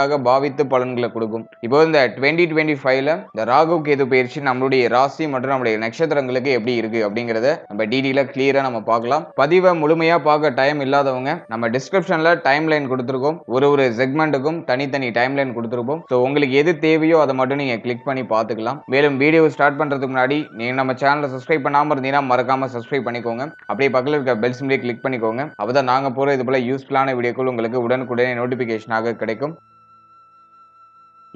வீடாக பாவித்து பலன்களை கொடுக்கும். இப்போ இந்த டுவெண்ட்டி டுவெண்ட்டி ஃபைவ்ல இந்த ராகு கேது பயிற்சி நம்மளுடைய ராசி மற்றும் நம்மளுடைய நட்சத்திரங்களுக்கு எப்படி இருக்கு அப்படிங்கறத நம்ம டீடெயிலா கிளியரா நம்ம பார்க்கலாம். பதிவை முழுமையா பார்க்க டைம் இல்லாதவங்க நம்ம டிஸ்கிரிப்ஷன்ல டைம் லைன் கொடுத்துருக்கோம். ஒரு ஒரு செக்மெண்ட்டுக்கும் தனித்தனி டைம் லைன் கொடுத்துருப்போம். ஸோ உங்களுக்கு எது தேவையோ அதை மட்டும் நீங்க கிளிக் பண்ணி பார்த்துக்கலாம். மேலும் வீடியோ ஸ்டார்ட் பண்றதுக்கு முன்னாடி நீங்க நம்ம சேனலை சப்ஸ்கிரைப் பண்ணாம இருந்தீங்கன்னா மறக்காம சப்ஸ்கிரைப் பண்ணிக்கோங்க. அப்படியே பக்கத்தில் இருக்க பெல் சிம்லேயே கிளிக் பண்ணிக்கோங்க. அப்பதான் நாங்க போற இது போல யூஸ்ஃபுல்லான வீடியோக்கள் உங்களுக்கு உடனுக்குடனே நோட்டிபிகேஷனாக கிடைக்கும்.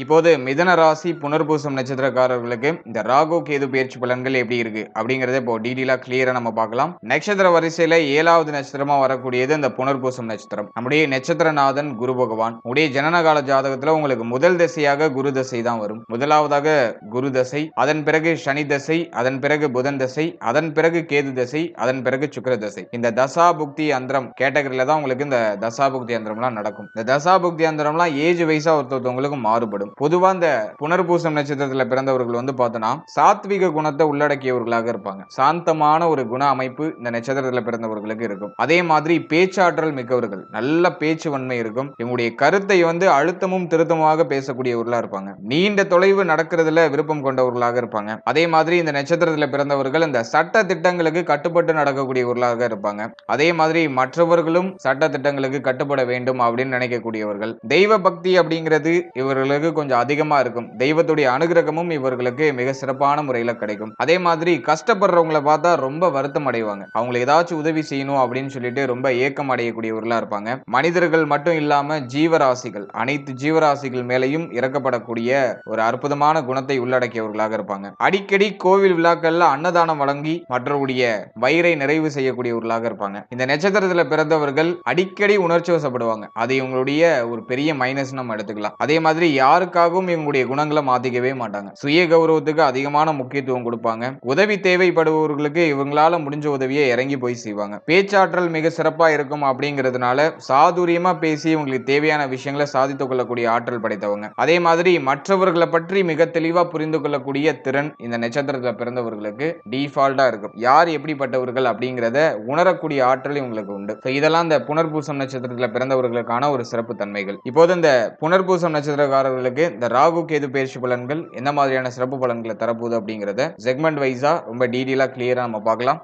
இப்போது மிதன ராசி புனர்பூசம் நட்சத்திரக்காரர்களுக்கு இந்த ராகு கேது பயிற்சி பலன்கள் எப்படி இருக்கு அப்படிங்கறத இப்போ டீடெயிலா கிளியரா நம்ம பார்க்கலாம். நட்சத்திர வரிசையில ஏழாவது நட்சத்திரமா வரக்கூடியது இந்த புனர்பூசம் நட்சத்திரம். நம்முடைய நட்சத்திரநாதன் குரு பகவான். உடைய ஜனனகால ஜாதகத்துல உங்களுக்கு முதல் தசையாக குரு தசை தான் வரும். முதலாவதாக குரு தசை அதன் பிறகு சனி தசை அதன் பிறகு புதன் தசை அதன் பிறகு கேது தசை அதன் பிறகு சுக்கர தசை. இந்த தசா புக்தி அந்தரம் கேட்டகரியில தான் உங்களுக்கு இந்த தசா புக்தி அந்தரம்லாம் நடக்கும். இந்த தசா புக்தி அந்தரம்லாம் ஏஜ் வைஸா ஒருத்தவங்களுக்கு மாறுபடும். பொதுவா இந்த புனர்பூசம் நட்சத்திரத்துல பிறந்தவர்கள் வந்து பார்த்தோன்னா சாத்விக குணத்தை உள்ளடக்கியவர்களாக இருப்பாங்க. சாந்தமான ஒரு குண அமைப்பு இந்த நட்சத்திரத்துல பிறந்தவர்களுக்கு இருக்கும். அதே மாதிரி பேச்சாற்றல் மிக்கவர்கள். நல்ல பேச்சு வன்மை இருக்கும். இவங்களுடைய கருத்தை வந்து அழுத்தமும் திருத்தமாக பேசக்கூடியவர்களா இருப்பாங்க. நீண்ட தொலைவு நடக்கிறதுல விருப்பம் கொண்டவர்களாக இருப்பாங்க. அதே மாதிரி இந்த நட்சத்திரத்துல பிறந்தவர்கள் இந்த சட்ட திட்டங்களுக்கு கட்டுப்பட்டு நடக்கக்கூடியவர்களாக இருப்பாங்க. அதே மாதிரி மற்றவர்களும் சட்ட திட்டங்களுக்கு கட்டுப்பட வேண்டும் அப்படின்னு நினைக்கக்கூடியவர்கள். தெய்வ பக்தி அப்படிங்கிறது இவர்களுக்கு கொஞ்சம் அதிகமா இருக்கும். தெய்வத்துடைய அனுகிரகமும் இவர்களுக்கு மிக சிறப்பான முறையில கிடைக்கும். அதே மாதிரி கஷ்டப்படுறவங்கள பார்த்தா ரொம்ப வருத்தம் அடைவாங்க. அவங்களுக்கு ஏதாச்சும் உதவி செய்யணும் அப்படின்னு சொல்லிட்டு ரொம்ப ஏக்கம் அடையக்கூடியவர்களா இருப்பாங்க. மனிதர்கள் மட்டும் இல்லாம ஜீவராசிகள் அனைத்து ஜீவராசிகள் மேலையும் இறக்கப்படக்கூடிய ஒரு அற்புதமான குணத்தை உள்ளடக்கியவர்களாக இருப்பாங்க. அடிக்கடி கோவில் விழாக்கள்ல அன்னதானம் வழங்கி மற்றவருடைய வயிறை நிறைவு செய்யக்கூடியவர்களாக இருப்பாங்க. இந்த நட்சத்திரத்துல பிறந்தவர்கள் அடிக்கடி உணர்ச்சி வசப்படுவாங்க. அது இவங்களுடைய ஒரு பெரிய மைனஸ் நம்ம எடுத்துக்கலாம். அதே மாதிரி யாருக்காகவும் இவங்களுடைய குணங்களை மாத்திக்கவே மாட்டாங்க. சுய கௌரவத்துக்கு அதிகமான முக்கியத்துவம் கொடுப்பாங்க. உதவி தேவைப்படுபவர்களுக்கு இவங்களால முடிஞ்ச உதவியை இறங்கி போய் செய்வாங்க. பேச்சாற்றல் மிக சிறப்பா இருக்கும் அப்படிங்கிறதுனால சாதுரியமா பேசி இவங்களுக்கு தேவையான விஷயங்களை சாதித்துக் கொள்ளக்கூடிய ஆற்றல் படைத்தவங்க. அதே மாதிரி மற்றவர்களை பற்றி மிக தெளிவா புரிந்து கொள்ளக்கூடிய திறன் இந்த நட்சத்திரத்துல பிறந்தவர்களுக்கு டிஃபால்ட்டா இருக்கும். யார் எப்படிப்பட்டவர்கள் அப்படிங்கிறத உணரக்கூடிய ஆற்றல் இவங்களுக்கு உண்டு. இதெல்லாம் இந்த புனர்பூசம் நட்சத்திரத்துல பிறந்தவர்களுக்கான ஒரு சிறப்பு தன்மைகள். இப்போது இந்த புனர்பூசம் நட்சத்திரக்காரர்களுக்கு இந்த ராகு கேது பயிற்சி பலன்கள் என்ன மாதிரியான சிறப்பு பலன்களை தரப்போகுது அப்படிங்கிறத செக்மெண்ட் வைஸா ரொம்ப டீடெயிலா கிளியரா நம்ம பார்க்கலாம்.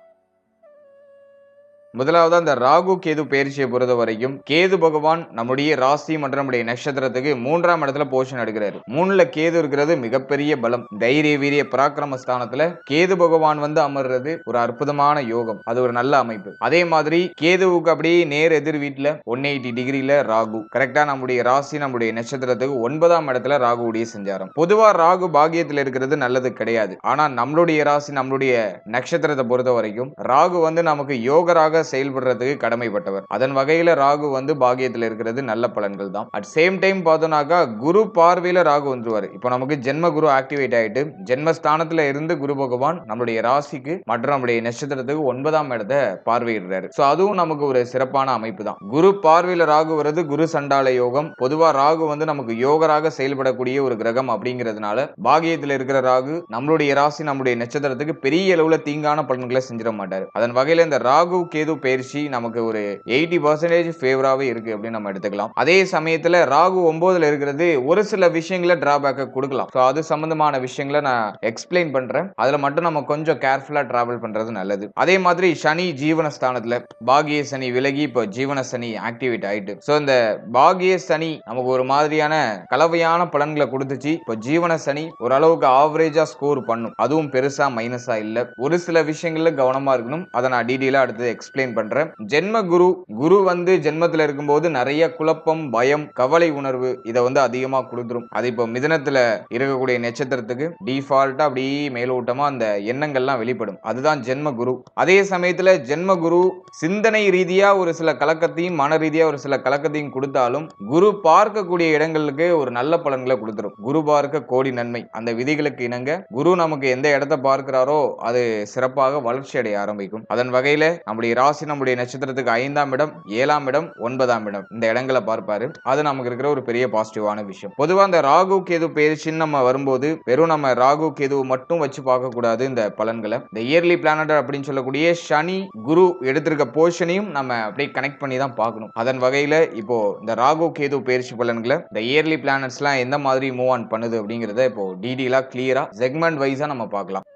முதலாவது அந்த ராகு கேது பயிற்சியை பொறுத்த வரைக்கும் கேது பகவான் நம்முடைய ராசி மற்றும் நம்முடைய நட்சத்திரத்துக்கு மூன்றாம் இடத்துல போஷன் எடுக்கிறாரு. மூணுல கேது இருக்கிறது மிகப்பெரிய பலம். தைரிய வீரிய பராக்கிரம ஸ்தானத்துல கேது பகவான் வந்து அமர்றது ஒரு அற்புதமான யோகம். அது ஒரு நல்ல அமைப்பு. அதே மாதிரி கேதுவுக்கு அப்படியே நேர் எதிர் வீட்டுல ஒன் எயிட்டி டிகிரியில ராகு. கரெக்டா நம்முடைய ராசி நம்முடைய நட்சத்திரத்துக்கு ஒன்பதாம் இடத்துல ராகுவுடைய செஞ்சாரம். பொதுவா ராகு பாகியத்தில் இருக்கிறது நல்லது கிடையாது. ஆனா நம்மளுடைய ராசி நம்மளுடைய நட்சத்திரத்தை பொறுத்த வரைக்கும் ராகு வந்து நமக்கு யோகராக செயல்படுறதுக்கு கடமைப்பட்டவர். அதன் வகையில ராகு வந்து பாகியத்தில் இருக்கிறது நல்ல பலன்கள் தான். அட் சேம் டைம் பார்த்தோம்னாக்கா குரு பார்வையில ராகு வந்துருவார். இப்போ நமக்கு ஜென்ம குரு ஆக்டிவேட் ஆயிட்டு ஜென்மஸ்தானத்துல இருந்து குரு பகவான் நம்மளுடைய ராசிக்கு மற்றும் நம்முடைய நட்சத்திரத்துக்கு ஒன்பதாம் இடத்தை பார்வையிடுறாரு. ஸோ அதுவும் நமக்கு ஒரு சிறப்பான அமைப்பு தான். குரு பார்வையில ராகு வர்றது குரு சண்டால யோகம். பொதுவா ராகு வந்து நமக்கு யோகராக செயல்படக்கூடிய ஒரு கிரகம் அப்படிங்கிறதுனால பாகியத்தில் இருக்கிற ராகு நம்மளுடைய ராசி நம்மளுடைய நட்சத்திரத்துக்கு பெரிய அளவுல தீங்கான பலன்களை செஞ்சிட மாட்டார். அதன் வகையில இந்த ராகு கேது கேது பயிற்சி நமக்கு ஒரு எயிட்டி பர்சன்டேஜ் ஃபேவராகவே இருக்கு அப்படின்னு நம்ம எடுத்துக்கலாம். அதே சமயத்தில் ராகு ஒம்போதில் இருக்கிறது ஒரு சில விஷயங்களை டிராபேக்கை கொடுக்கலாம். ஸோ அது சம்மந்தமான விஷயங்களை நான் எக்ஸ்பிளைன் பண்றேன். அதுல மட்டும் நம்ம கொஞ்சம் கேர்ஃபுல்லா ட்ராவல் பண்றது நல்லது. அதே மாதிரி சனி ஜீவன ஸ்தானத்தில் பாகிய சனி விலகி இப்போ ஜீவன சனி ஆக்டிவேட் ஆயிட்டு. ஸோ இந்த பாகிய சனி நமக்கு ஒரு மாதிரியான கலவையான பலன்களை கொடுத்துச்சு. இப்போ ஜீவன சனி ஓரளவுக்கு ஆவரேஜா ஸ்கோர் பண்ணும். அதுவும் பெருசா மைனஸா இல்லை. ஒரு சில விஷயங்களில் கவனமாக இருக்கணும். அதை நான் டீட்டெயிலாக அடுத்து எக்ஸ்பிளைன் எக்ஸ்பிளைன் பண்றேன். ஜென்ம குரு குரு வந்து ஜென்மத்துல இருக்கும்போது நிறைய குழப்பம் பயம் கவலை உணர்வு இதை வந்து அதிகமா கொடுத்துரும். அது இப்போ மிதனத்துல இருக்கக்கூடிய நட்சத்திரத்துக்கு டிஃபால்ட்டா அப்படியே மேலோட்டமா அந்த எண்ணங்கள்லாம் வெளிப்படும். அதுதான் ஜென்ம குரு அதே சமயத்துல ஜென்ம குரு சிந்தனை ரீதியா ஒரு சில கலக்கத்தையும் மன ரீதியா ஒரு சில கலக்கத்தையும் கொடுத்தாலும் குரு பார்க்கக்கூடிய இடங்களுக்கு ஒரு நல்ல பலன்களை கொடுத்துரும். குரு பார்க்க கோடி நன்மை. அந்த விதிகளுக்கு இணங்க குரு நமக்கு எந்த இடத்த பார்க்கிறாரோ அது சிறப்பாக வளர்ச்சி அடைய ஆரம்பிக்கும். அதன் வகையில நம்முடைய ராசி நம்முடைய நட்சத்திரத்துக்கு ஐந்தாம் இடம் ஏழாம் இடம் ஒன்பதாம் இடம். இந்த இடங்களை பார்ப்பாரு. அது நமக்கு இருக்கிற ஒரு பெரிய பாசிட்டிவான விஷயம். பொதுவா இந்த ராகு கேது பயிற்சின்னு நம்ம வரும்போது வெறும் நம்ம ராகு கேது மட்டும் வச்சு பார்க்க கூடாது இந்த பலன்களை. இந்த இயர்லி பிளானட் அப்படின்னு சொல்லக்கூடிய சனி குரு எடுத்திருக்க போர்ஷனையும் நம்ம அப்படியே கனெக்ட் பண்ணி தான் பார்க்கணும். அதன் வகையில இப்போ இந்த ராகு கேது பயிற்சி பலன்களை இந்த இயர்லி பிளானட்ஸ்லாம் எந்த மாதிரி மூவ் ஆன் பண்ணுது அப்படிங்கிறத இப்போ டீடெயிலா கிளியரா செக்மெண்ட் வைஸா நம்ம பார்க்கலாம்.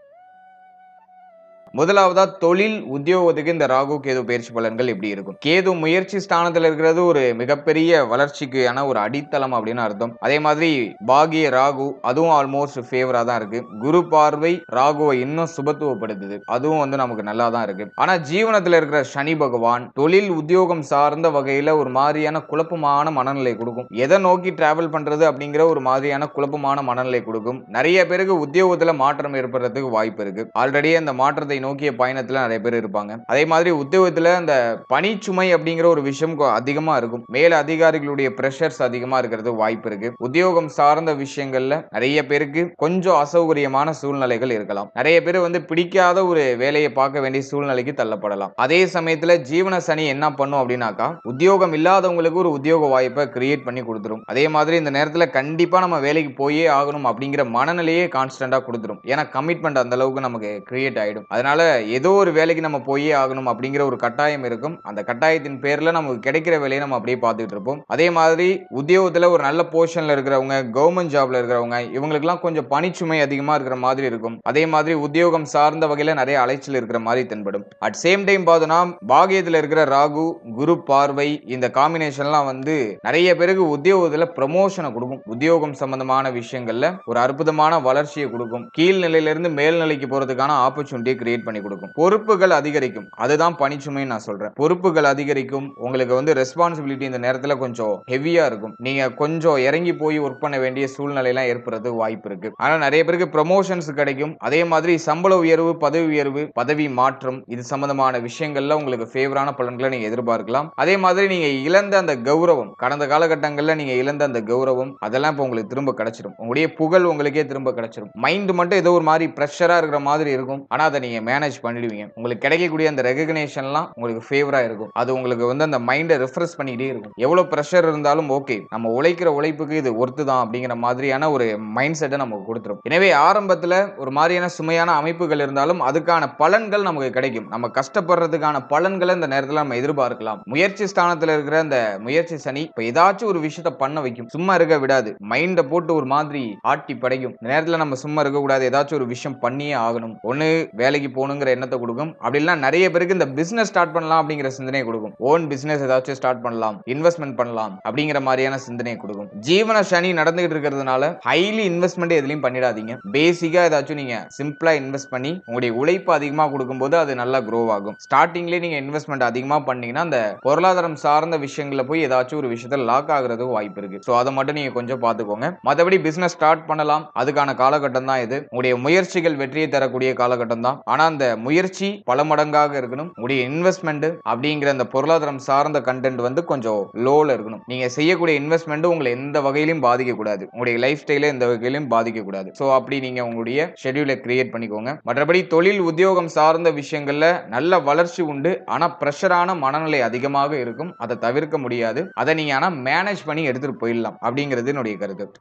முதலாவதா தொழில் உத்தியோகத்துக்கு இந்த ராகு கேது பயிற்சி பலன்கள் எப்படி இருக்கும்? கேது முயற்சி ஸ்தானத்துல இருக்கிறது ஒரு மிகப்பெரிய வளர்ச்சிக்கான ஒரு அடித்தளம் அப்படின்னு அர்த்தம். அதே மாதிரி பாகிய ராகு அதுவும் ஆல்மோஸ்ட் ஃபேவரா தான் இருக்கு. குரு பார்வை ராகுவை இன்னும் சுபத்துவப்படுத்துது. அதுவும் வந்து நமக்கு நல்லா தான் இருக்கு. ஆனா ஜீவனத்துல இருக்கிற சனி பகவான் தொழில் உத்தியோகம் சார்ந்த வகையில ஒரு மாதிரியான குழப்பமான மனநிலை கொடுக்கும். எதை நோக்கி டிராவல் பண்றது அப்படிங்கிற ஒரு மாதிரியான குழப்பமான மனநிலை கொடுக்கும். நிறைய பேருக்கு உத்தியோகத்துல மாற்றம் ஏற்படுறதுக்கு வாய்ப்பு இருக்கு. ஆல்ரெடி அந்த மாற்றத்தை நோக்கிய பயணத்துல நிறைய பேர் இருப்பாங்க. அதே மாதிரி உத்தியோகத்துல அந்த பணிச்சுமை அப்படிங்கிற ஒரு விஷயம் அதிகமா இருக்கும். மேல அதிகாரிகளுடைய பிரஷர்ஸ் அதிகமா இருக்கிறது வாய்ப்பு இருக்கு. உத்தியோகம் சார்ந்த விஷயங்கள்ல நிறைய பேருக்கு கொஞ்சம் அசௌகரியமான சூழ்நிலைகள் இருக்கலாம். நிறைய பேர் வந்து பிடிக்காத ஒரு வேலையை பார்க்க வேண்டிய சூழ்நிலைக்கு தள்ளப்படலாம். அதே சமயத்துல ஜீவன சனி என்ன பண்ணும் அப்படின்னாக்கா உத்தியோகம் இல்லாதவங்களுக்கு ஒரு உத்தியோக வாய்ப்பை கிரியேட் பண்ணி கொடுத்துரும். அதே மாதிரி இந்த நேரத்துல கண்டிப்பா நம்ம வேலைக்கு போயே ஆகணும் அப்படிங்கிற மனநிலையே கான்ஸ்டன்டா கொடுத்துரும். ஏன்னா கமிட்மெண்ட் அந்த அளவுக்கு நமக்கு கிரியேட் ஆயிடும். அதனால ஏதோ ஒரு வேலைக்கு நம்ம போயே ஆகணும் அப்படிங்கிற ஒரு கட்டாயம் இருக்கும். அந்த கட்டாயத்தின் பேரில் நமக்கு கிடைக்கிற வேலையை நம்ம அப்படியே பார்த்துட்டு இருப்போம். அதே மாதிரி உத்தியோகத்தில் ஒரு நல்ல போர்ஷனில் இருக்கிறவங்க கவர்மெண்ட் ஜாப்ல இருக்கிறவங்க இவங்களுக்குலாம் கொஞ்சம் பணிச்சுமை அதிகமாக இருக்கிற மாதிரி இருக்கும். அதே மாதிரி உத்தியோகம் சார்ந்த வகையில் நிறைய அலைச்சல் இருக்கிற மாதிரி தென்படும். அட் சேம் டைம் பார்த்தோன்னா பாகியத்தில் இருக்கிற ராகு குரு பார்வை இந்த காம்பினேஷன்லாம் வந்து நிறைய பேருக்கு உத்தியோகத்தில் ப்ரமோஷனை கொடுக்கும். உத்தியோகம் சம்பந்தமான விஷயங்கள்ல ஒரு அற்புதமான வளர்ச்சியை கொடுக்கும். கீழ் மேல்நிலைக்கு மேல் போறதுக்கான ஆப்பர்ச்சுனிட்டியை கிரியேட் பண்ணி கொடுக்கும். பொறுப்புகள் அதிகரிக்கும். அதுதான் பணிச்சுமைன்னு நான் சொல்றேன். பொறுப்புகள் அதிகரிக்கும். உங்களுக்கு வந்து ரெஸ்பான்சிபிலிட்டி இந்த நேரத்தில் கொஞ்சம் ஹெவியா இருக்கும். நீங்க கொஞ்சம் இறங்கி போய் ஒர்க் பண்ண வேண்டிய சூழ்நிலை எல்லாம் ஏற்படுறது வாய்ப்பு இருக்கு. ஆனா நிறைய பேருக்கு ப்ரமோஷன்ஸ் கிடைக்கும். அதே மாதிரி சம்பள உயர்வு பதவி உயர்வு பதவி மாற்றம் இது சம்பந்தமான விஷயங்கள்ல உங்களுக்கு ஃபேவரான பலன்களை நீங்க எதிர்பார்க்கலாம். அதே மாதிரி நீங்க இழந்த அந்த கௌரவம் கடந்த காலகட்டங்கள்ல நீங்க இழந்த அந்த கௌரவம் அதெல்லாம் இப்போ உங்களுக்கு திரும்ப கிடைச்சிடும் உங்களுடைய புகழ் உங்களுக்கே திரும்ப கிடைச்சிடும் மைண்ட் மட்டும் ஏதோ ஒரு மாதிரி ப்ரெஷரா இருக்கிற மாதிரி இருக்கும். ஆனா அதை நீங்க மேனேஜ் பண்ணிடுவீங்க. உங்களுக்கு கிடைக்கக்கூடிய அந்த ரெகக்னேஷன்லாம் உங்களுக்கு ஃபேவராக இருக்கும். அது உங்களுக்கு வந்து அந்த மைண்டை ரெஃப்ரெஷ் பண்ணிக்கிட்டே இருக்கும். எவ்வளோ ப்ரெஷர் இருந்தாலும் ஓகே நம்ம உழைக்கிற உழைப்புக்கு இது ஒர்த்து தான் அப்படிங்கிற மாதிரியான ஒரு மைண்ட் செட்டை நமக்கு கொடுத்துரும். எனவே ஆரம்பத்தில் ஒரு மாதிரியான சுமையான அமைப்புகள் இருந்தாலும் அதுக்கான பலன்கள் நமக்கு கிடைக்கும். நம்ம கஷ்டப்படுறதுக்கான பலன்களை இந்த நேரத்தில் நம்ம எதிர்பார்க்கலாம். முயற்சி ஸ்தானத்தில் இருக்கிற அந்த முயற்சி சனி இப்போ ஏதாச்சும் ஒரு விஷயத்த பண்ண வைக்கும். சும்மா இருக்க விடாது. மைண்டை போட்டு ஒரு மாதிரி ஆட்டி படைக்கும். இந்த நேரத்தில் நம்ம சும்மா இருக்கக்கூடாது ஏதாச்சும் ஒரு விஷயம் பண்ணியே ஆகணும். ஒன்று வேலைக்கு போகணுங்கிற எண்ணத்தை கொடுக்கும். அப்படின்னா நிறைய பேருக்கு இந்த பிசினஸ் ஸ்டார்ட் பண்ணலாம் அப்படிங்கிற சிந்தனையை கொடுக்கும். ஓன் பிசினஸ் ஏதாச்சும் ஸ்டார்ட் பண்ணலாம். இன்வெஸ்ட்மெண்ட் பண்ணலாம் அப்படிங்கிற மாதிரியான சிந்தனையை கொடுக்கும். ஜீவன சனி நடந்துகிட்டு இருக்கிறதுனால ஹைலி இன்வெஸ்ட்மெண்ட் எதுலையும் பண்ணிடாதீங்க. பேசிக்கா ஏதாச்சும் நீங்க சிம்பிளா இன்வெஸ்ட் பண்ணி உங்களுடைய உழைப்பு அதிகமா கொடுக்கும்போது அது நல்லா க்ரோ ஆகும். ஸ்டார்டிங்லேயே நீங்க இன்வெஸ்ட்மெண்ட் அதிகமா பண்ணீங்கன்னா அந்த பொருளாதாரம் சார்ந்த விஷயங்களில் போய் ஏதாச்சும் ஒரு விஷயத்த லாக் ஆகுறதுக்கு வாய்ப்பு இருக்கு. ஸோ அதை மட்டும் நீங்க கொஞ்சம் பார்த்துக்கோங்க. மற்றபடி பிசினஸ் ஸ்டார்ட் பண்ணலாம். அதுக்கான காலகட்டம் தான் இது. உங்களுடைய முயற்சிகள் வெற்றியை தரக்கூடிய காலகட்டம் தான். ஆனா அந்த முயற்சி பல மடங்காக இருக்கணும். உடைய இன்வெஸ்ட்மெண்ட் அப்படிங்கிற அந்த பொருளாதாரம் சார்ந்த கண்டென்ட் வந்து கொஞ்சம் லோல இருக்கணும். நீங்க செய்யக்கூடிய இன்வெஸ்ட்மெண்ட் உங்களை எந்த வகையிலும் பாதிக்க கூடாது உங்களுடைய லைஃப் ஸ்டைல எந்த வகையிலும் பாதிக்க கூடாது ஸோ அப்படி நீங்க உங்களுடைய ஷெட்யூலை கிரியேட் பண்ணிக்கோங்க. மற்றபடி தொழில் உத்தியோகம் சார்ந்த விஷயங்கள்ல நல்ல வளர்ச்சி உண்டு. ஆனா ப்ரெஷரான மனநிலை அதிகமாக இருக்கும். அதை தவிர்க்க முடியாது. அதை நீங்க ஆனா மேனேஜ் பண்ணி எடுத்துட்டு போயிடலாம். அப்படிங்கிறது என்னுடைய கருத்து.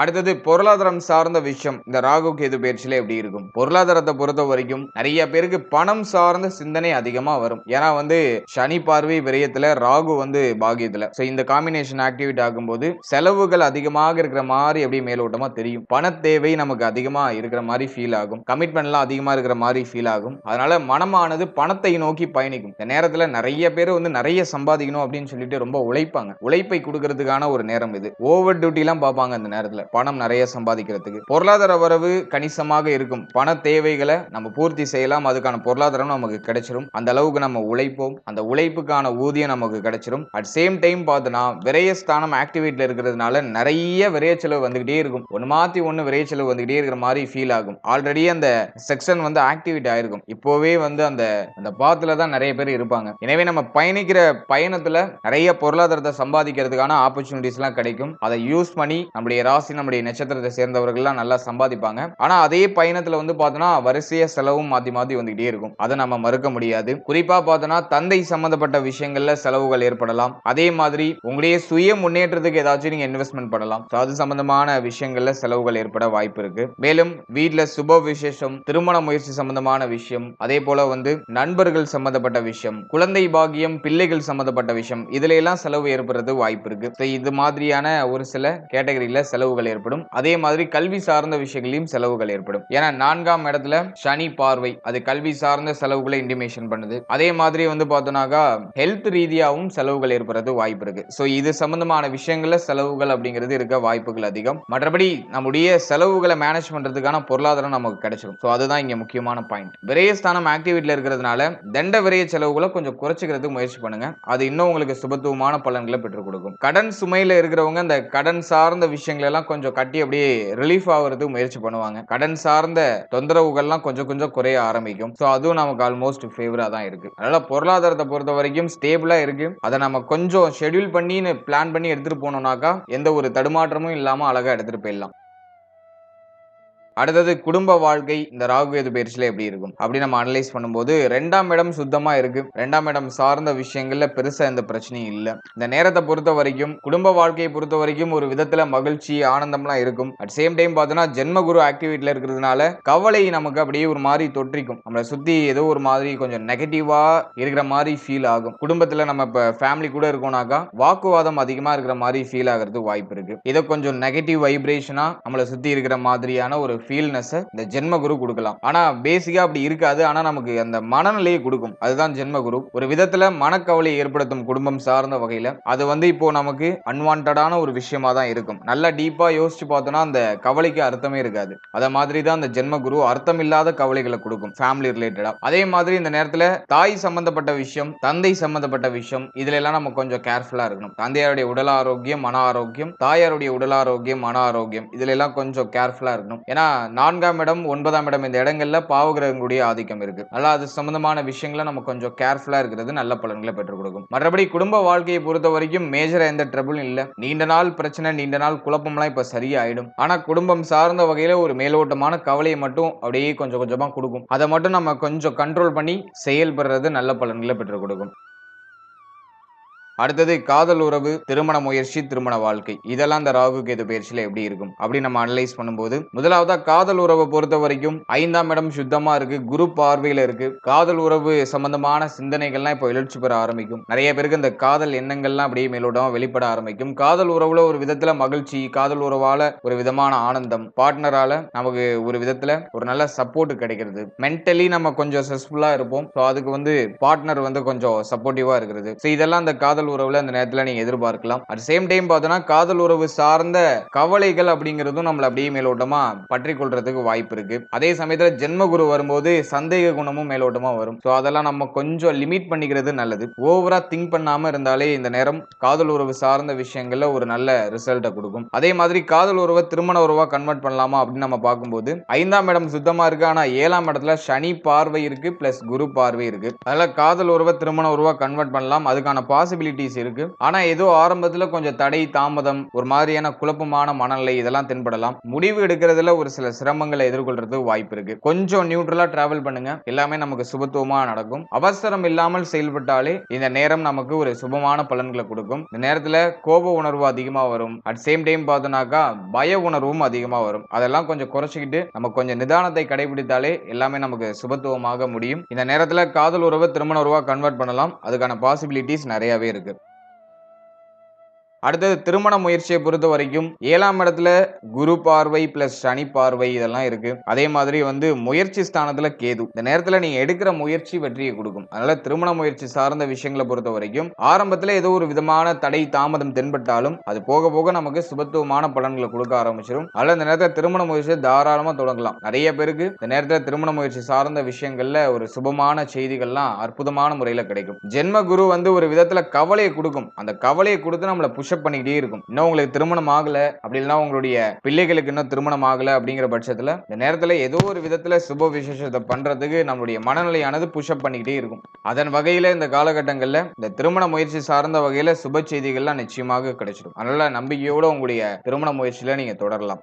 அடுத்தது பொருளாதாரம் சார்ந்த விஷயம். இந்த ராகு கேது பயிற்சியில எப்படி இருக்கும்? பொருளாதாரத்தை பொறுத்த வரைக்கும் நிறைய பேருக்கு பணம் சார்ந்த சிந்தனை அதிகமா வரும். ஏன்னா வந்து சனி பார்வை விரயத்துல ராகு வந்து பாகியத்துல சோ இந்த காம்பினேஷன் ஆக்டிவேட் ஆகும்போது செலவுகள் அதிகமாக இருக்கிற மாதிரி எப்படி மேலோட்டமா தெரியும்? பண தேவை நமக்கு அதிகமா இருக்கிற மாதிரி ஃபீல் ஆகும். கமிட்மெண்ட்லாம் அதிகமா இருக்கிற மாதிரி ஃபீல் ஆகும். அதனால மனமானது பணத்தை நோக்கி பயணிக்கும். இந்த நேரத்துல நிறைய பேர் வந்து நிறைய சம்பாதிக்கணும் அப்படின்னு சொல்லிட்டு ரொம்ப உழைப்பாங்க. உழைப்பை கொடுக்கறதுக்கான ஒரு நேரம் இது. ஓவர் டியூட்டி எல்லாம் பார்ப்பாங்க இந்த நேரத்துல. பணம் நிறைய சம்பாதிக்கிறதுக்கு. பொருளாதார வரவு கணிசமாக இருக்கும். பண தேவைகளை நம்ம பூர்த்தி செய்யலாம். அதுக்கான பொருளாதாரம் நமக்கு கிடைச்சிரும். அந்த அளவுக்கு நம்ம உழைப்போம். அந்த உழைப்புக்கான ஊதியம் நமக்கு கிடைச்சிரும். அட் சேம் டைம் பார்த்தோன்னா விரயஸ்தானம் ஆக்டிவேட்ல இருக்கிறதுனால நிறைய விரைய செலவு வந்துகிட்டே இருக்கும். ஒன்று மாத்தி ஒன்று விரைய செலவு வந்துகிட்டே இருக்கிற மாதிரி ஃபீல் ஆகும். ஆல்ரெடி அந்த செக்ஷன் வந்து ஆக்டிவேட் ஆயிருக்கும். இப்போவே வந்து அந்த அந்த பாத்துல தான் நிறைய பேர் இருப்பாங்க. எனவே நம்ம பயணிக்கிற பயணத்துல நிறைய பொருளாதாரத்தை சம்பாதிக்கிறதுக்கான ஆப்பர்ச்சுனிட்டிஸ் எல்லாம் கிடைக்கும். அதை யூஸ் பண்ணி நம்முடைய ராசி நம்முடைய நட்சத்திரத்தை சேர்ந்தவர்கள்லாம் நல்லா சம்பாதிப்பாங்க. ஆனா அதே பயணத்துல வந்து பார்த்தோன்னா வரிசைய செலவும் மாத்தி மாத்தி வந்துகிட்டே இருக்கும். அதை நம்ம மறுக்க முடியாது. குறிப்பா பார்த்தோன்னா தந்தை சம்பந்தப்பட்ட விஷயங்கள்ல செலவுகள் ஏற்படலாம். அதே மாதிரி உங்களுடைய சுய முன்னேற்றத்துக்கு ஏதாச்சும் நீங்க இன்வெஸ்ட்மெண்ட் பண்ணலாம். அது சம்பந்தமான விஷயங்கள்ல செலவுகள் ஏற்பட வாய்ப்பு இருக்கு. மேலும் வீட்டுல சுப விசேஷம் திருமண முயற்சி சம்பந்தமான விஷயம் அதே போல வந்து நண்பர்கள் சம்பந்தப்பட்ட விஷயம் குழந்தை பாக்கியம் பிள்ளைகள் சம்பந்தப்பட்ட விஷயம் இதுல எல்லாம் செலவு ஏற்படுறது வாய்ப்பு இருக்கு. இது மாதிரியான ஒரு சில கேட்டகரியில செலவுகள் ஏற்படும். அதே மாதிரி கல்வி சார்ந்த விஷயங்களையும் செலவுகள் ஏற்படும். ஏன்னா நான்காம் இடத்துல சனி பார்வை அது கல்வி சார்ந்த செலவுகளை இன்டிமேஷன் பண்ணுது. அதே மாதிரி வந்து பார்த்தோம்னாக்கா ஹெல்த் ரீதியாகவும் செலவுகள் ஏற்படுறது வாய்ப்பு இருக்கு. ஸோ இது சம்பந்தமான விஷயங்கள்ல செலவுகள் அப்படிங்கிறது இருக்க வாய்ப்புகள் அதிகம். மற்றபடி நம்முடைய செலவுகளை மேனேஜ் பண்றதுக்கான பொருளாதாரம் நமக்கு கிடைச்சிடும் ஸோ அதுதான் இங்க முக்கியமான பாயிண்ட் விரயஸ்தானம் ஆக்டிவிட்டியில் இருக்கிறதுனால தண்ட விரைய செலவுகளை கொஞ்சம் குறைச்சிக்கிறதுக்கு முயற்சி பண்ணுங்க. அது இன்னும் உங்களுக்கு சுபத்துவமான பலன்களை பெற்றுக் கொடுக்கும். கடன் சுமையில இருக்கிறவங்க இந்த கடன் சார்ந்த விஷயங்கள் எல்லாம் கொஞ்சம் கட்டி அப்படியே ரிலீஃப் ஆகுறதுக்கு முயற்சி பண்ணுவாங்க. கடன் சார்ந்த தொந்தரவுகள்லாம் கொஞ்சம் கொஞ்சம் குறைய ஆரம்பிக்கும். ஸோ அதுவும் நமக்கு ஆல்மோஸ்ட் ஃபேவரா தான் இருக்கு. அதனால பொருளாதாரத்தை பொறுத்த வரைக்கும் ஸ்டேபிளா இருக்கு. அதை நம்ம கொஞ்சம் ஷெட்யூல் பண்ணி பிளான் பண்ணி எடுத்துட்டு போனோம்னாக்கா எந்த ஒரு தடுமாற்றமும் இல்லாம அழகா எடுத்துட்டு போயிடலாம். அடுத்தது குடும்ப வாழ்க்கை இந்த ராகு கேது பயிற்சியில எப்படி இருக்கும்? அப்படி நம்ம அனலைஸ் பண்ணும்போது ரெண்டாம் இடம் சுத்தமா இருக்கு. ரெண்டாம் இடம் சார்ந்த விஷயங்கள்ல பெருசா எந்த பிரச்சனையும் இல்லை. இந்த நேரத்தை பொறுத்த வரைக்கும் குடும்ப வாழ்க்கையை பொறுத்த வரைக்கும் ஒரு விதத்துல மகிழ்ச்சி ஆனந்தம்லாம் இருக்கும். அட் சேம் டைம் பார்த்தோன்னா ஜென்மகுரு ஆக்டிவிட்டில இருக்கிறதுனால கவலை நமக்கு அப்படியே ஒரு மாதிரி தொற்றிக்கும். நம்மளை சுத்தி ஏதோ ஒரு மாதிரி கொஞ்சம் நெகட்டிவா இருக்கிற மாதிரி ஃபீல் ஆகும். குடும்பத்துல நம்ம இப்ப ஃபேமிலி கூட இருக்கோம்னாக்கா வாக்குவாதம் அதிகமா இருக்கிற மாதிரி ஃபீல் ஆகிறதுக்கு வாய்ப்பு இருக்கு. இதை கொஞ்சம் நெகட்டிவ் வைப்ரேஷனா நம்மளை சுத்தி இருக்கிற மாதிரியான ஒரு ஃபீல்னஸை இந்த ஜென்ம குரு கொடுக்கலாம். ஆனா பேசிக்கா அப்படி இருக்காது. ஆனா நமக்கு அந்த மனநிலையை கொடுக்கும். அதுதான் ஜென்ம குரு ஒரு விதத்துல மனக்கவலையை ஏற்படுத்தும் குடும்பம் சார்ந்த வகையில அது வந்து இப்போ நமக்கு அன்வான்டான ஒரு விஷயமா தான் இருக்கும். நல்லா டீப்பா யோசிச்சு பார்த்தோம்னா அந்த கவலைக்கு அர்த்தமே இருக்காது. அத மாதிரி தான் அந்த ஜென்ம குரு அர்த்தம் இல்லாத கவலைகளை கொடுக்கும் ஃபேமிலி ரிலேட்டடா அதே மாதிரி இந்த நேரத்துல தாய் சம்பந்தப்பட்ட விஷயம் தந்தை சம்பந்தப்பட்ட விஷயம் இதுல எல்லாம் நம்ம கொஞ்சம் கேர்ஃபுல்லா இருக்கணும். தந்தையாருடைய உடல் ஆரோக்கியம் மன ஆரோக்கியம் தாயாருடைய உடல் ஆரோக்கியம் மன ஆரோக்கியம் இதுல எல்லாம் கொஞ்சம் கேர்ஃபுல்லா இருக்கணும். ஏன்னா நான்காம் இடம் ஒன்பதாம் இடம் இந்த இடங்கள்ல பாவகிரகங்களுடைய ஆதிக்கம் இருக்கு. அதனால அது சம்பந்தமான விஷயங்களை நம்ம கொஞ்சம் கேர்ஃபுல்லா இருக்கிறது நல்ல பலன்களை பெற்றுக் கொடுக்கும். மற்றபடி குடும்ப வாழ்க்கையை பொறுத்த வரைக்கும் மேஜரா எந்த ட்ரபிளும் இல்ல. நீண்ட நாள் பிரச்சனை நீண்ட நாள் குழப்பம்லாம் இப்ப சரியாயிடும். ஆனா குடும்பம் சார்ந்த வகையில ஒரு மேலோட்டமான கவலையை மட்டும் அப்படியே கொஞ்சம் கொஞ்சமா கொடுக்கும். அதை மட்டும் நம்ம கொஞ்சம் கண்ட்ரோல் பண்ணி செயல்படுறது நல்ல பலன்களை பெற்றுக் கொடுக்கும். அடுத்தது காதல் உறவு திருமண முயற்சி திருமண வாழ்க்கை. இதெல்லாம் இந்த ராகு கேது பயிற்சியில எப்படி இருக்கும்? அப்படி நம்ம அனலைஸ் பண்ணும்போது முதலாவதா காதல் உறவை பொறுத்த வரைக்கும் ஐந்தாம் இடம் சுத்தமா இருக்கு குரு பார்வையில இருக்கு. காதல் உறவு சம்பந்தமான சிந்தனைகள்லாம் இப்போ எழுச்சி பெற ஆரம்பிக்கும். நிறைய பேருக்கு இந்த காதல் எண்ணங்கள்லாம் அப்படியே மேலோட்டமா வெளிப்பட ஆரம்பிக்கும். காதல் உறவுல ஒரு விதத்துல மகிழ்ச்சி காதல் உறவால ஒரு விதமான ஆனந்தம் பார்ட்னரால நமக்கு ஒரு விதத்துல ஒரு நல்ல சப்போர்ட் கிடைக்கிறது. மென்டலி நம்ம கொஞ்சம் சக்சஸ்ஃபுல்லா இருப்போம். ஸோ அதுக்கு வந்து பார்ட்னர் வந்து கொஞ்சம் சப்போர்ட்டிவா இருக்கிறது. ஸோ இதெல்லாம் அந்த காதல் உறவுல அந்த நேரத்துல நீங்க எதிர்பார்க்கலாம். அட் சேம் டைம் பார்த்தோன்னா காதல் உறவு சார்ந்த கவலைகள் அப்படிங்கிறதும் நம்மள அப்படியே மேலோட்டமா பற்றி கொள்றதுக்கு வாய்ப்பு இருக்கு. அதே சமயத்துல ஜென்மகுரு வரும்போது சந்தேக குணமும் மேலோட்டமா வரும். ஸோ அதெல்லாம் நம்ம கொஞ்சம் லிமிட் பண்ணிக்கிறது நல்லது. ஓவரா திங்க் பண்ணாம இருந்தாலே இந்த நேரம் காதல் உறவு சார்ந்த விஷயங்கள்ல ஒரு நல்ல ரிசல்ட்டை கொடுக்கும். அதே மாதிரி காதல் உறவை திருமண உறவா கன்வெர்ட் பண்ணலாமா அப்படின்னு நம்ம பார்க்கும்போது ஐந்தாம் இடம் சுத்தமா இருக்கு. ஆனா ஏழாம் இடத்துல சனி பார்வை இருக்கு பிளஸ் குரு பார்வை இருக்கு. அதெல்லாம் காதல் உறவை திருமண உறவா கன்வெர்ட் பண்ணலாம். அதுக்கான பாசிபிலிட்டி பாசிபிலிட்டிஸ் இருக்கு. ஆனா ஏதோ ஆரம்பத்துல கொஞ்சம் தடை தாமதம் ஒரு மாதிரியான குழப்பமான மனநிலை இதெல்லாம் தென்படலாம். முடிவு எடுக்கிறதுல ஒரு சில சிரமங்களை எதிர்கொள்றது வாய்ப்பு இருக்கு. கொஞ்சம் நியூட்ரலா டிராவல் பண்ணுங்க. எல்லாமே நமக்கு சுபத்துவமா நடக்கும். அவசரம் இல்லாமல் செயல்பட்டாலே இந்த நேரம் நமக்கு ஒரு சுபமான பலன்களை கொடுக்கும். இந்த நேரத்துல கோப உணர்வு அதிகமா வரும். அட் சேம் டைம் பார்த்தோம்னாக்கா பய உணர்வும் அதிகமா வரும். அதெல்லாம் கொஞ்சம் குறைச்சிக்கிட்டு நம்ம கொஞ்சம் நிதானத்தை கடைபிடித்தாலே எல்லாமே நமக்கு சுபத்துவமாக முடியும். இந்த நேரத்துல காதல் உறவை திருமண உறவா கன்வெர்ட் பண்ணலாம். அதுக்கான பாசிபிலிட்டிஸ் நிறையவே இருக்கு. அடுத்தது திருமண முயற்சியை பொறுத்த வரைக்கும் ஏழாம் இடத்துல குரு பார்வை பிளஸ் சனி பார்வை இதெல்லாம் இருக்கு. அதே மாதிரி வந்து முயற்சி ஸ்தானத்துல கேது. இந்த நேரத்துல நீங்க எடுக்கிற முயற்சி வெற்றியை கொடுக்கும். அதனால திருமண முயற்சி சார்ந்த விஷயங்களை பொறுத்த வரைக்கும் ஆரம்பத்துல ஏதோ ஒரு விதமான தடை தாமதம் தென்பட்டாலும் அது போக போக நமக்கு சுபத்துவமான பலன்களை கொடுக்க ஆரம்பிச்சிடும் அதனால இந்த நேரத்தில் திருமண முயற்சியை தாராளமா தொடங்கலாம். நிறைய பேருக்கு இந்த நேரத்தில் திருமண முயற்சி சார்ந்த விஷயங்கள்ல ஒரு சுபமான செய்திகள்லாம் அற்புதமான முறையில கிடைக்கும். ஜென்ம குரு வந்து ஒரு விதத்துல கவலையை கொடுக்கும். அந்த கவலையை கொடுத்து நம்மளை புஷ் டிஸ்டர்ப் பண்ணிக்கிட்டே இருக்கும். இன்னும் உங்களுக்கு திருமணம் ஆகல அப்படி இல்லைன்னா உங்களுடைய பிள்ளைகளுக்கு இன்னும் திருமணம் ஆகல அப்படிங்கிற பட்சத்துல இந்த நேரத்துல ஏதோ ஒரு விதத்துல சுப விசேஷத்தை பண்றதுக்கு நம்மளுடைய மனநிலையானது புஷ்அப் பண்ணிக்கிட்டே இருக்கும். அதன் வகையில இந்த காலகட்டங்கள்ல இந்த திருமண முயற்சி சார்ந்த வகையில சுப செய்திகள்லாம் நிச்சயமாக கிடைச்சிடும் அதனால நம்பிக்கையோட உங்களுடைய திருமண முயற்சியில நீங்க தொடரலாம்.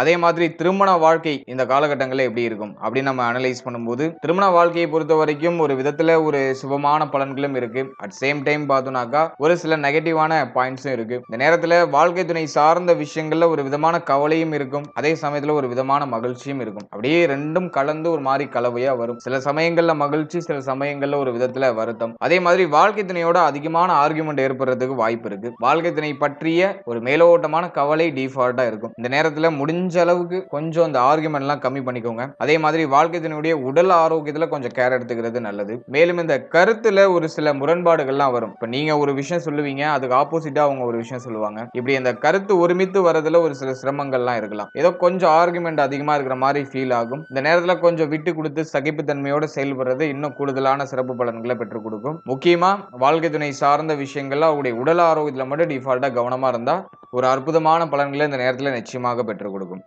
அதே மாதிரி திருமண வாழ்க்கை இந்த காலகட்டங்களில் எப்படி இருக்கும்? அப்படின்னு நம்ம அனலைஸ் பண்ணும்போது திருமண வாழ்க்கையை பொறுத்த வரைக்கும் ஒரு விதத்தில் ஒரு சுபமான பலன்களும் இருக்கு. அட் சேம் டைம் பார்த்தோம்னாக்கா ஒரு சில நெகட்டிவான பாயிண்ட்ஸும் இருக்கு. இந்த நேரத்தில் வாழ்க்கை துணை சார்ந்த விஷயங்கள்ல ஒரு விதமான கவலையும் இருக்கும். அதே சமயத்தில் ஒரு விதமான மகிழ்ச்சியும் இருக்கும். அப்படியே ரெண்டும் கலந்து ஒரு மாதிரி கலவையா வரும். சில சமயங்கள்ல மகிழ்ச்சி சில சமயங்கள்ல ஒரு விதத்துல வருத்தம். அதே மாதிரி வாழ்க்கை துணையோட அதிகமான ஆர்குமெண்ட் ஏற்படுறதுக்கு வாய்ப்பு இருக்கு. வாழ்க்கை துணை பற்றிய ஒரு மேலோட்டமான கவலை டிஃபால்ட்டா இருக்கும். இந்த நேரத்தில் முடிஞ்ச முடிஞ்ச அளவுக்கு கொஞ்சம் அந்த ஆர்குமெண்ட்லாம் கம்மி பண்ணிக்கோங்க. அதே மாதிரி வாழ்க்கை துணையுடைய உடல் ஆரோக்கியத்தில் கொஞ்சம் கேர் எடுத்துக்கிறது நல்லது. மேலும் இந்த கருத்தில் ஒரு சில முரண்பாடுகள்லாம் வரும். இப்போ நீங்கள் ஒரு விஷயம் சொல்லுவீங்க அதுக்கு ஆப்போசிட்டாக அவங்க ஒரு விஷயம் சொல்லுவாங்க. இப்படி அந்த கருத்து ஒருமித்து வரதுல ஒரு சில சிரமங்கள்லாம் இருக்கலாம். ஏதோ கொஞ்சம் ஆர்குமெண்ட் அதிகமாக இருக்கிற மாதிரி ஃபீல் ஆகும். இந்த நேரத்தில் கொஞ்சம் விட்டு கொடுத்து சகிப்புத்தன்மையோடு செயல்படுறது இன்னும் கூடுதலான சிறப்பு பலன்களை பெற்றுக் கொடுக்கும். முக்கியமாக வாழ்க்கை துணை சார்ந்த விஷயங்கள்ல அவருடைய உடல் ஆரோக்கியத்தில் மட்டும் டிஃபால்ட்டாக கவனமாக இருந்தால் ஒரு அற்புதமான பலன்களை இந்த நேரத்தில் நிச்சயமாக பெற்றுக் கொடுக்கும்.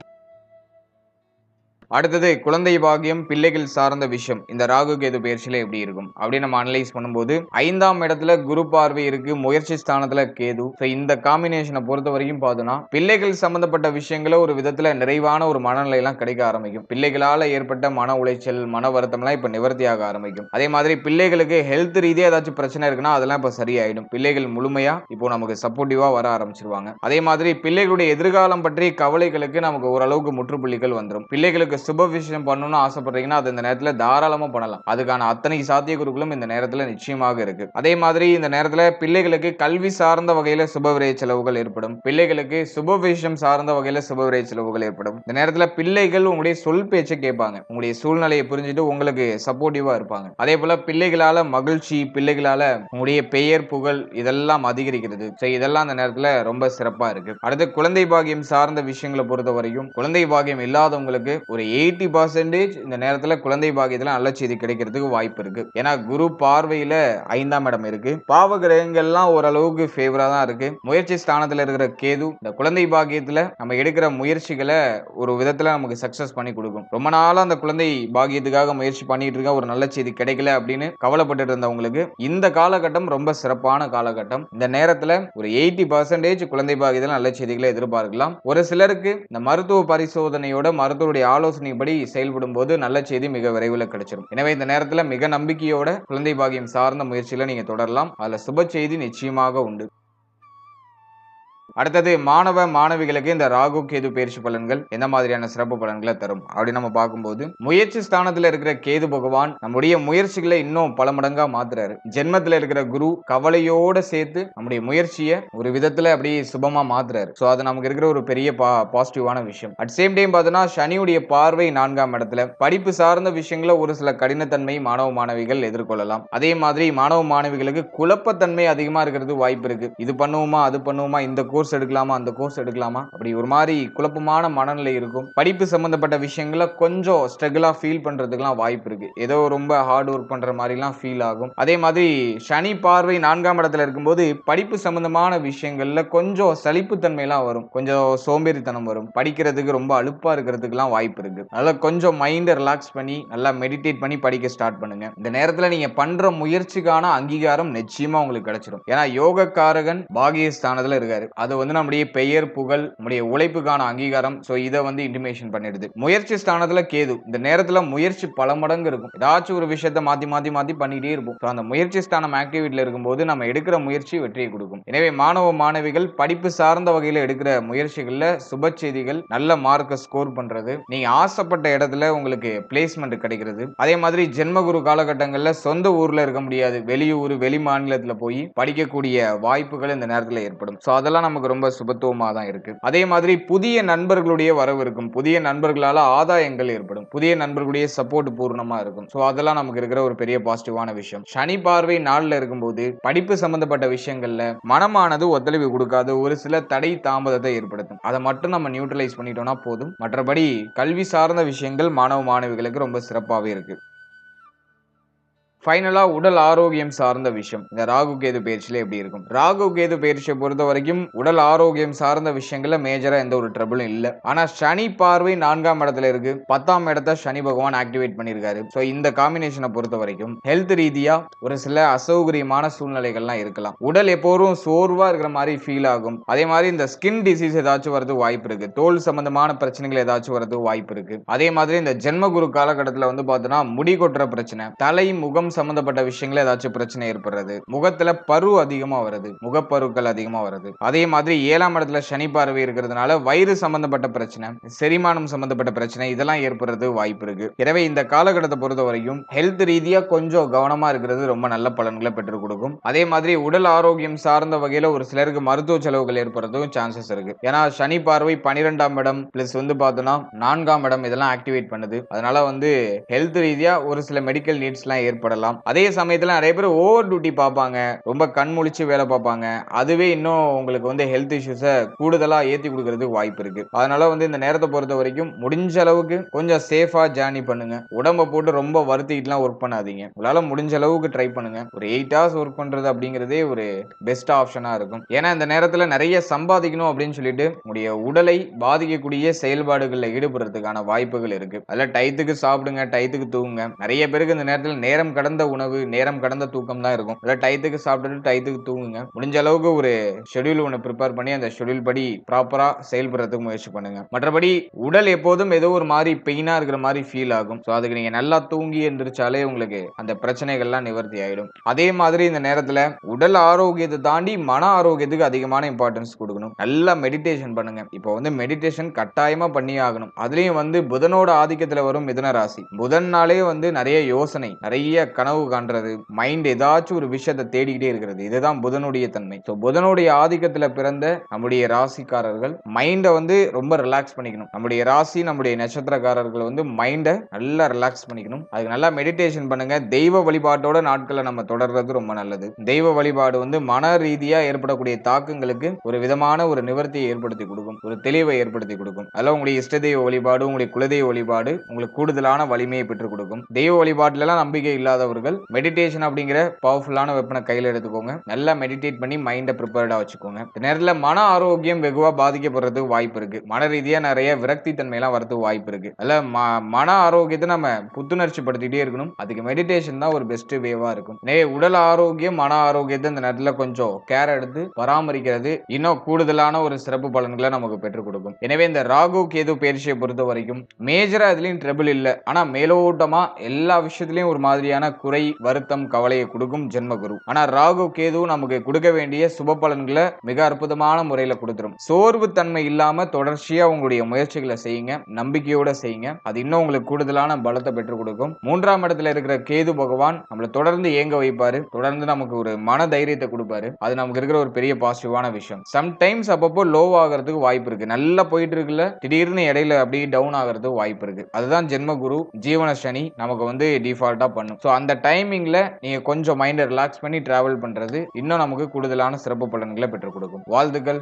அடுத்தது குழந்தை பாகியம் பிள்ளைகள் சார்ந்த விஷயம் இந்த ராகு கேது பயிற்சியில எப்படி இருக்கும்? அப்படின்னு நம்ம அனலைஸ் பண்ணும்போது ஐந்தாம் இடத்துல குரு பார்வை இருக்கு முயற்சி ஸ்தானத்துல கேது. ஸோ இந்த காம்பினேஷனை பொறுத்த வரைக்கும் பார்த்தோம்னா பிள்ளைகள் சம்பந்தப்பட்ட விஷயங்கள ஒரு விதத்துல நிறைவான ஒரு மனநிலையெல்லாம் கிடைக்க ஆரம்பிக்கும். பிள்ளைகளால ஏற்பட்ட மன உளைச்சல் மன வருத்தம்லாம் இப்ப நிவர்த்தியாக ஆரம்பிக்கும். அதே மாதிரி பிள்ளைகளுக்கு ஹெல்த் ரீதியா ஏதாச்சும் பிரச்சனை இருக்குன்னா அதெல்லாம் இப்ப சரியாயிடும். பிள்ளைகள் முழுமையா இப்போ நமக்கு சப்போர்ட்டிவா வர ஆரம்பிச்சிருவாங்க. அதே மாதிரி பிள்ளைகளுடைய எதிர்காலம் பற்றி கவலைகளுக்கு நமக்கு ஓரளவுக்கு முற்றுப்புள்ளிகள் வந்துடும் பிள்ளைகளுக்கு சுப விஷயம் பண்ணணும்னு ஆசைப்படுறீங்கன்னா அது இந்த நேரத்துல தாராளமா பண்ணலாம். அதுக்கான அத்தனை சாத்தியக்குறிகளும் இந்த நேரத்துல நிச்சயமாக இருக்கு. அதே மாதிரி இந்த நேரத்துல பிள்ளைகளுக்கு கல்வி சார்ந்த வகையில சுப செலவுகள் ஏற்படும். பிள்ளைகளுக்கு சுப விஷயம் சார்ந்த வகையில சுப செலவுகள் ஏற்படும். இந்த நேரத்தில் பிள்ளைகள் உங்களுடைய சொல் பேச்சை கேட்பாங்க. உங்களுடைய சூழ்நிலையை புரிஞ்சுட்டு உங்களுக்கு சப்போர்ட்டிவாக இருப்பாங்க. அதே போல பிள்ளைகளால மகிழ்ச்சி பிள்ளைகளால உங்களுடைய பெயர் புகழ் இதெல்லாம் அதிகரிக்கிறது. ஸோ இதெல்லாம் அந்த நேரத்தில் ரொம்ப சிறப்பா இருக்கு. அடுத்து குழந்தை பாகியம் சார்ந்த விஷயங்களை பொறுத்த வரைக்கும் குழந்தை பாகியம் இல்லாதவங்களுக்கு ஒரு எயிட்டி பர்சன்டேஜ் இந்த நேரத்துல குழந்தை பாகியத்துல நல்ல செய்தி கிடைக்கிறதுக்கு வாய்ப்பு இருக்கு. ஏன்னா குரு பார்வையில ஐந்தாம் இடம் இருக்கு. பாவ கிரகங்கள்லாம் ஓரளவுக்கு ஃபேவரா தான் இருக்கு. முயற்சி ஸ்தானத்துல இருக்கிற கேது இந்த குழந்தை பாகியத்துல நம்ம எடுக்கிற முயற்சிகளை ஒரு விதத்துல நமக்கு சக்சஸ் பண்ணி கொடுக்கும். ரொம்ப நாளா அந்த குழந்தை பாகியத்துக்காக முயற்சி பண்ணிட்டு இருக்க ஒரு நல்ல செய்தி கிடைக்கல அப்படின்னு கவலைப்பட்டு இருந்தவங்களுக்கு இந்த காலகட்டம் ரொம்ப சிறப்பான காலகட்டம். இந்த நேரத்துல ஒரு எயிட்டி பர்சன்டேஜ் குழந்தை பாகியத்துல நல்ல செய்திகளை எதிர்பார்க்கலாம். ஒரு சிலருக்கு இந்த மருத்துவ பரிசோதனையோட மருத்துவருடைய ஆலோசனை ஆலோசனைப்படி செயல்படும் போது நல்ல செய்தி மிக விரைவில் கிடைச்சிடும் எனவே இந்த நேரத்தில் மிக நம்பிக்கையோட குழந்தை பாகியம் சார்ந்த முயற்சியில நீங்க தொடரலாம். அதுல சுப செய்தி நிச்சயமாக உண்டு. அடுத்தது மாணவ மாணவிகளுக்கு இந்த ராகு கேது பயிற்சி பலன்கள் எந்த மாதிரியான சிறப்பு பலன்களை தரும் அப்படி நம்ம பார்க்கும்போது முயற்சி ஸ்தானத்துல இருக்கிற கேது பகவான் நம்முடைய முயற்சிகளை இன்னும் பல மடங்கா மாத்துறாரு. ஜென்மத்துல இருக்கிற குரு கவலையோட சேர்த்து நம்முடைய முயற்சியை ஒரு விதத்துல அப்படியே சுபமா மாத்துறாரு. சோ அது நமக்கு இருக்கிற ஒரு பெரிய பா பாசிட்டிவான விஷயம். அட் சேம் டைம் பார்த்தோன்னா சனியுடைய பார்வை நான்காம் இடத்துல. படிப்பு சார்ந்த விஷயங்கள ஒரு சில கடினத்தன்மை மாணவ மாணவிகள் எதிர்கொள்ளலாம். அதே மாதிரி மாணவ மாணவிகளுக்கு குழப்பத்தன்மை அதிகமா இருக்கிறது வாய்ப்பு இருக்கு. இது பண்ணுவோமா அது பண்ணுவோமா இந்த கோர்ஸ் கோர்ஸ் எடுக்கலாமா? அந்த கோர்ஸ் எடுக்கலாமா? அப்படி ஒரு மாதிரி குழப்பமான மனநிலை இருக்கும். படிப்பு சம்மந்தப்பட்ட விஷயங்களை கொஞ்சம் ஸ்ட்ரகிளாக ஃபீல் பண்ணுறதுக்குலாம் வாய்ப்பு இருக்கு. ஏதோ ரொம்ப ஹார்ட் ஒர்க் பண்ணுற மாதிரிலாம் ஃபீல் ஆகும். அதே மாதிரி சனி பார்வை நான்காம் இடத்துல இருக்கும்போது படிப்பு சம்மந்தமான விஷயங்களில் கொஞ்சம் சலிப்புத்தன்மைலாம் வரும். கொஞ்சம் சோம்பேறித்தனம் வரும். படிக்கிறதுக்கு ரொம்ப அழுப்பாக இருக்கிறதுக்குலாம் வாய்ப்பு இருக்கு. அதனால கொஞ்சம் மைண்டை ரிலாக்ஸ் பண்ணி நல்லா மெடிடேட் பண்ணி படிக்க ஸ்டார்ட் பண்ணுங்க. இந்த நேரத்தில் நீங்கள் பண்ணுற முயற்சிக்கான அங்கீகாரம் நிச்சயமாக உங்களுக்கு கிடைச்சிடும் ஏன்னா யோகக்காரகன் பாகியஸ்தானத்தில் இருக்காரு. அது வந்து நம்முடைய பெயர் புகழ் நம்முடைய உழைப்புக்கான அங்கீகாரம். ஸோ இதை வந்து இன்டிமேஷன் பண்ணிடுது. முயற்சி ஸ்தானத்துல கேது. இந்த நேரத்துல முயற்சி பல மடங்கு இருக்கும். ஏதாச்சும் ஒரு விஷயத்த மாத்தி மாத்தி மாத்தி பண்ணிட்டே இருப்போம். அந்த முயற்சி ஸ்தானம் ஆக்டிவிட்டியில் இருக்கும்போது நம்ம எடுக்கிற முயற்சி வெற்றியை கொடுக்கும். எனவே மாணவ மாணவிகள் படிப்பு சார்ந்த வகையில் எடுக்கிற முயற்சிகளில் சுப செய்திகள் நல்ல மார்க்கை ஸ்கோர் பண்றது நீங்க ஆசைப்பட்ட இடத்துல உங்களுக்கு பிளேஸ்மெண்ட் கிடைக்கிறது. அதே மாதிரி ஜென்மகுரு காலகட்டங்களில் சொந்த ஊர்ல இருக்க முடியாது. வெளியூர் வெளி மாநிலத்தில் போய் படிக்கக்கூடிய வாய்ப்புகள் இந்த நேரத்தில் ஏற்படும். ஸோ அதெல்லாம் நமக்கு ரொம்ப சுபத்துவமாக தான் இருக்கு. அதே மாதிரி புதிய நண்பர்களுடைய வரவு இருக்கும். புதிய நண்பர்களால் ஆதாயங்கள் ஏற்படும். புதிய நண்பர்களுடைய சப்போர்ட் பூர்ணமாக இருக்கும். ஸோ அதெல்லாம் நமக்கு இருக்கிற ஒரு பெரிய பாசிட்டிவான விஷயம். சனி பார்வை நாளில் இருக்கும்போது படிப்பு சம்பந்தப்பட்ட விஷயங்கள்ல மனமானது ஒத்துழைப்பு கொடுக்காது. ஒரு சில தடை தாமதத்தை ஏற்படுத்தும். அதை மட்டும் நம்ம நியூட்ரலைஸ் பண்ணிட்டோம்னா போதும். மற்றபடி கல்வி சார்ந்த விஷயங்கள் மாணவ மாணவிகளுக்கு ரொம்ப சிறப்பாகவே இருக்கு. ஃபைனலாக உடல் ஆரோக்கியம் சார்ந்த விஷயம். இந்த ராகு கேது பயிற்சியில எப்படி இருக்கும்? ராகு கேது பயிற்சியை பொறுத்த வரைக்கும் உடல் ஆரோக்கியம் சார்ந்த விஷயங்கள்ல மேஜரா எந்த ஒரு ட்ரபிளும் இல்ல. ஆனா சனி பார்வை நான்காம் இடத்துல இருக்கு. பத்தாம் இடத்த சனி பகவான் ஆக்டிவேட் பண்ணியிருக்காரு. ஸோ இந்த காம்பினேஷனை பொறுத்த வரைக்கும் ஹெல்த் ரீதியா ஒரு சில அசௌகரியமான சூழ்நிலைகள்லாம் இருக்கலாம். உடல் எப்போதும் சோர்வா இருக்கிற மாதிரி ஃபீல் ஆகும். அதே மாதிரி இந்த ஸ்கின் டிசீஸ் ஏதாச்சும் வரது வாய்ப்பு இருக்கு. தோல் சம்பந்தமான பிரச்சனைகள் ஏதாச்சும் வரது வாய்ப்பு இருக்கு. அதே மாதிரி இந்த ஜென்மகுரு காலகட்டத்தில் வந்து பார்த்தோன்னா முடி கொட்டுற பிரச்சனை தலை முகம் சம்பந்தப்பட்ட விஷயங்கள் ஏதாச்சும் பிரச்சனை ஏற்படுறது. முகத்துல பரு அதிகமா வருது முகப்பருக்கள் அதிகமா வருது அதே மாதிரி ஏழாம் இடத்துல சனி பார்வை இருக்கிறதுனால வயிறு சம்பந்தப்பட்ட பிரச்சனை செரிமானம் சம்பந்தப்பட்ட பிரச்சனை இதெல்லாம் ஏற்படுறது வாய்ப்பு இருக்கு. எனவே இந்த காலகட்டத்தை பொறுத்த வரைக்கும் ஹெல்த் ரீதியா கொஞ்சம் கவனமா இருக்கிறது ரொம்ப நல்ல பலன்களை பெற்றுக் கொடுக்கும். அதே மாதிரி உடல் ஆரோக்கியம் சார்ந்த வகையில ஒரு சிலருக்கு மருத்துவ செலவுகள் ஏற்படுறதும் சான்சஸ் இருக்கு. ஏன்னா சனி பார்வை பனிரெண்டாம் இடம் பிளஸ் வந்து பார்த்தோம்னா நான்காம் இடம் இதெல்லாம் ஆக்டிவேட் பண்ணுது. அதனால வந்து ஹெல்த் ரீதியா ஒரு சில மெடிக்கல் நீட்ஸ்லாம் ஏற்படலாம். அதே சமயத்தில் நிறைய பேர் ஓவர் டியூட்டி பார்ப்பாங்க. ரொம்ப கண் முழிச்சு வேலை பார்ப்பாங்க. அதுவே இன்னும் உங்களுக்கு வந்து ஹெல்த் இஷ்யூஸை கூடுதலாக ஏற்றி கொடுக்கறதுக்கு வாய்ப்பு இருக்கு. அதனால வந்து இந்த நேரத்தை பொறுத்த வரைக்கும் முடிஞ்ச அளவுக்கு கொஞ்சம் சேஃபா ஜேர்னி பண்ணுங்க. உடம்ப போட்டு ரொம்ப வருத்திக்கிட்டுலாம் ஒர்க் பண்ணாதீங்க. உங்களால் முடிஞ்ச அளவுக்கு ட்ரை பண்ணுங்க. ஒரு எயிட் ஹவர்ஸ் ஒர்க் பண்றது அப்படிங்கிறதே ஒரு பெஸ்ட் ஆப்ஷனா இருக்கும். ஏன்னா இந்த நேரத்தில் நிறைய சம்பாதிக்கணும் அப்படின்னு சொல்லிட்டு உடைய உடலை பாதிக்கக்கூடிய செயல்பாடுகளில் ஈடுபடுறதுக்கான வாய்ப்புகள் இருக்கு. அதில் டயத்துக்கு சாப்பிடுங்க டயத்துக்கு தூங்குங்க. நிறைய பேருக்கு இந்த நேரத்தில் நேரம் கடந்த உணவு நேரம் கடந்த தூக்கம் தான் இருக்கும். இல்லை டயத்துக்கு சாப்பிட்டுட்டு டயத்துக்கு தூங்குங்க. முடிஞ்ச அளவுக்கு ஒரு ஷெடியூல் ஒன்று ப்ரிப்பேர் பண்ணி அந்த ஷெடியூல் படி ப்ராப்பரா செயல்படுறதுக்கு முயற்சி பண்ணுங்க. மற்றபடி உடல் எப்போதும் ஏதோ ஒரு மாதிரி பெயினா இருக்கிற மாதிரி ஃபீல் ஆகும். ஸோ அதுக்கு நீங்க நல்லா தூங்கி எந்திரிச்சாலே உங்களுக்கு அந்த பிரச்சனைகள்லாம் நிவர்த்தி ஆயிடும். அதே மாதிரி இந்த நேரத்துல உடல் ஆரோக்கியத்தை தாண்டி மன ஆரோக்கியத்துக்கு அதிகமான இம்பார்ட்டன்ஸ் கொடுக்கணும். நல்லா மெடிடேஷன் பண்ணுங்க. இப்போ வந்து மெடிடேஷன் கட்டாயமா பண்ணி ஆகணும். அதுலயும் வந்து புதனோட ஆதிக்கத்துல வரும் மிதன ராசி புதன்னாலே வந்து நிறைய யோசனை நிறைய கனவு காண்றது மைண்ட் ஏதாச்சும் ஒரு விஷயத்தை தேடிக்கிட்டே இருக்கிறது. இதுதான் புதனுடைய தன்மை. ஸோ புதனுடைய ஆதிக்கத்தில் பிறந்த நம்முடைய ராசிக்காரர்கள் மைண்டை வந்து ரொம்ப ரிலாக்ஸ் பண்ணிக்கணும். நம்முடைய ராசி நம்முடைய நட்சத்திரக்காரர்கள் வந்து மைண்டை நல்லா ரிலாக்ஸ் பண்ணிக்கணும். அதுக்கு நல்லா மெடிடேஷன் பண்ணுங்க. தெய்வ வழிபாட்டோட நாட்களை நம்ம தொடர்றது ரொம்ப நல்லது. தெய்வ வழிபாடு வந்து மன ரீதியாக ஏற்படக்கூடிய தாக்கங்களுக்கு ஒரு விதமான ஒரு நிவர்த்தியை ஏற்படுத்தி கொடுக்கும். ஒரு தெளிவை ஏற்படுத்தி கொடுக்கும். அதில் உங்களுடைய இஷ்ட தெய்வ வழிபாடு உங்களுடைய குலதெய்வ வழிபாடு உங்களுக்கு கூடுதலான வலிமையை பெற்றுக் கொடுக்கும். தெய்வ வழிபாட்டிலலாம் நம்பிக்கை இல்லாத அவர்கள் மெடிடேஷன் அப்படிங்கிற பவர்ஃபுல்லான வெப்பனை கையில் எடுத்துக்கோங்க. நல்லா மெடிடேட் பண்ணி மைண்டை ப்ரிப்பேர்டாக வச்சுக்கோங்க. இந்த நேரத்தில் மன ஆரோக்கியம் வெகுவா பாதிக்கப்படுறதுக்கு வாய்ப்பு இருக்கு. மன ரீதியா நிறைய விரக்தி தன்மையெல்லாம் வரதுக்கு வாய்ப்பு இருக்கு. அதில் ம- மன ஆரோக்கியத்தை நம்ம புத்துணர்ச்சி படுத்திட்டே இருக்கணும். அதுக்கு மெடிடேஷன் தான் ஒரு பெஸ்ட் வேவா இருக்கும். நே உடல் ஆரோக்கியம் மன ஆரோக்கியத்தை இந்த நேரத்தில் கொஞ்சம் கேர் எடுத்து பராமரிக்கிறது இன்னும் கூடுதலான ஒரு சிறப்பு பலன்களை நமக்கு பெற்றுக் கொடுக்கும். எனவே இந்த ராகு கேது பயிற்சியை பொறுத்த வரைக்கும் மேஜரா இதுலயும் ட்ரபிள் இல்லை. ஆனா மேலோட்டமா எல்லா விஷயத்திலயும் ஒரு மாதிரியான குறை வருத்தம் கவலையை கொடுக்கும் ஜென்மகுரு. ஆனா ராகு கேது நமக்கு கொடுக்க வேண்டிய சுப பலன்களை மிக அற்புதமான முறையில கொடுத்துரும். சோர்வு தன்மை இல்லாம தொடர்ச்சியா உங்களுடைய முயற்சிகளை செய்யுங்க நம்பிக்கையோட செய்யுங்க. அது இன்னும் உங்களுக்கு கூடுதலான பலத்தை பெற்றுக் கொடுக்கும். மூன்றாம் இடத்துல இருக்கிற கேது பகவான் நம்மளை தொடர்ந்து ஏங்க வைப்பாரு. தொடர்ந்து நமக்கு ஒரு மன தைரியத்தை கொடுப்பாரு. அது நமக்கு இருக்கிற ஒரு பெரிய பாசிட்டிவான விஷயம். சம்டைம்ஸ் அப்பப்போ லோ ஆகிறதுக்கு வாய்ப்பு இருக்கு. நல்லா போயிட்டு இருக்குல்ல திடீர்னு இடையில அப்படியே டவுன் ஆகிறதுக்கு வாய்ப்பு இருக்கு. அதுதான் ஜென்ம குரு ஜீவன சனி நமக்கு வந்து டிஃபால்ட்டா பண்ணும். ஸோ அந்த டைமிங்ல நீங்க கொஞ்சம் மைண்டை ரிலாக்ஸ் பண்ணி டிராவல் பண்றது இன்னும் நமக்கு கூடுதலான சிறப்பு பலன்களை பெற்றுக் கொடுக்கும். வாழ்த்துக்கள்.